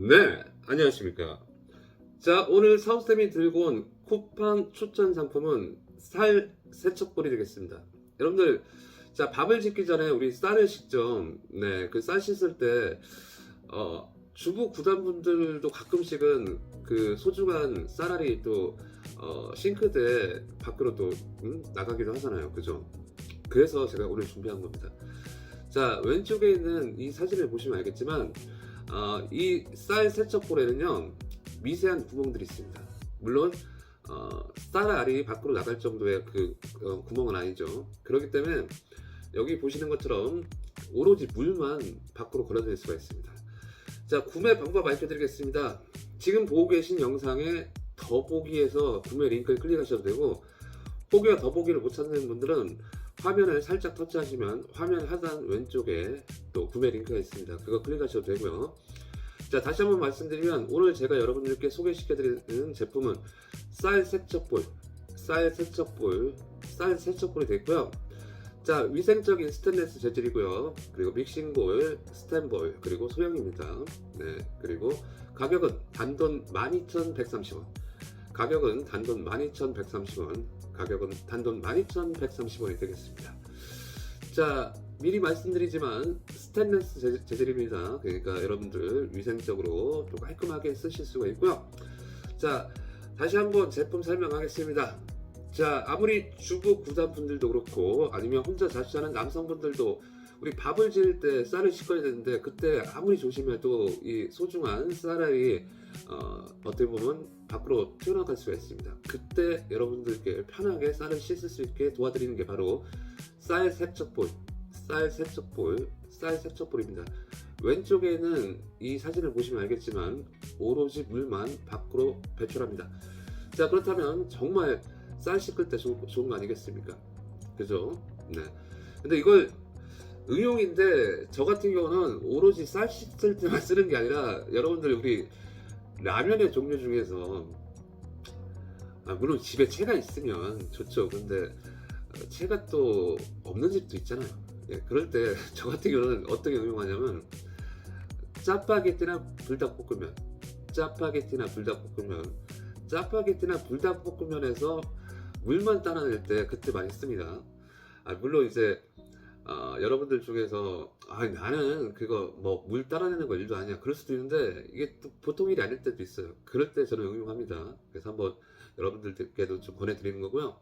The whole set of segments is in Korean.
네, 안녕하십니까. 자, 오늘 사우쌤이 들고 온 쿠팡 추천 상품은 쌀 세척볼이 되겠습니다. 여러분들, 자, 밥을 짓기 전에 우리 쌀을 씻죠. 네, 그 쌀 씻을 때, 어, 주부 구단분들도 가끔씩은 그 소중한 쌀알이 또, 어, 싱크대 밖으로 또, 음, 나가기도 하잖아요. 그죠? 그래서 제가 오늘 준비한 겁니다. 자, 왼쪽에 있는 이 사진을 보시면 알겠지만, 어, 이쌀 세척볼에는요 미세한 구멍들이 있습니다. 물론 어, 쌀 알이 밖으로 나갈 정도의 그 어, 구멍은 아니죠. 그렇기 때문에 여기 보시는 것처럼 오로지 물만 밖으로 걸어낼 수가 있습니다. 자 구매 방법 알려드리겠습니다. 지금 보고 계신 영상에 더보기에서 구매 링크를 클릭하셔도 되고 혹여 더보기를 못 찾는 분들은 화면을 살짝 터치하시면 화면 하단 왼쪽에 또 구매 링크가 있습니다. 그거 클릭하셔도 되고요. 자 다시 한번 말씀드리면 오늘 제가 여러분들께 소개시켜드리는 제품은 쌀 세척볼, 쌀 세척볼, 쌀 세척볼이 되고요. 자 위생적인 스테인레스 재질이고요. 그리고 믹싱볼, 스텐볼 그리고 소형입니다. 네 그리고 가격은 단돈 12,130원. 가격은 단돈 12,130원. 가격은 단돈 12,130원이 되겠습니다. 자, 미리 말씀드리지만 스테인레스 재- 재질입니다. 그러니까 여러분들 위생적으로 또 깔끔하게 쓰실 수가 있고요. 자, 다시 한번 제품 설명하겠습니다. 자, 아무리 주부 구단분들도 그렇고 아니면 혼자 자취하는 남성분들도 우리 밥을 지을 때 쌀을 씻어야 되는데 그때 아무리 조심해도 이 소중한 쌀알이 어, 어떻게 보면 밖으로 튀어나갈 수가 있습니다. 그때 여러분들께 편하게 쌀을 씻을 수 있게 도와드리는 게 바로 쌀 세척볼, 쌀 세척볼, 쌀 세척볼입니다. 왼쪽에는 이 사진을 보시면 알겠지만 오로지 물만 밖으로 배출합니다. 자 그렇다면 정말 쌀 씻을 때 좋은, 좋은 거 아니겠습니까? 그죠? 네. 근데 이걸 응용인데 저 같은 경우는 오로지 쌀 씻을 때만 쓰는 게 아니라 여러분들 우리 라면의 종류 중에서 아, 물론 집에 채가 있으면 좋죠. 근데 어, 채가 또 없는 집도 있잖아요. 예, 그럴 때 저 같은 경우는 어떻게 응용하냐면 짜파게티나 불닭볶음면, 짜파게티나 불닭볶음면, 짜파게티나 불닭볶음면에서 물만 따라낼 때 그때 많이 씁니다. 아, 물론 이제 어, 여러분들 중에서 아, 나는 그거 뭐 물 따라내는 거 일도 아니야. 그럴 수도 있는데 이게 또 보통 일이 아닐 때도 있어요. 그럴 때 저는 응용합니다. 그래서 한번 여러분들께도 좀 권해드리는 거고요.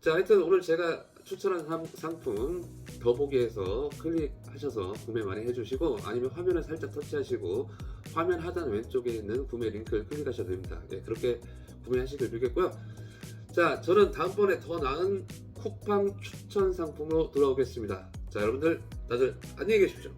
자 하여튼 오늘 제가 추천한 상- 상품 더보기에서 클릭하셔서 구매 많이 해주시고 아니면 화면을 살짝 터치하시고 화면 하단 왼쪽에 있는 구매 링크를 클릭하셔도 됩니다. 예, 그렇게 구매하시길 빌겠고요. 자 저는 다음번에 더 나은 쿠팡 추천 상품으로 돌아오겠습니다. 자, 여러분들 다들 안녕히 계십시오.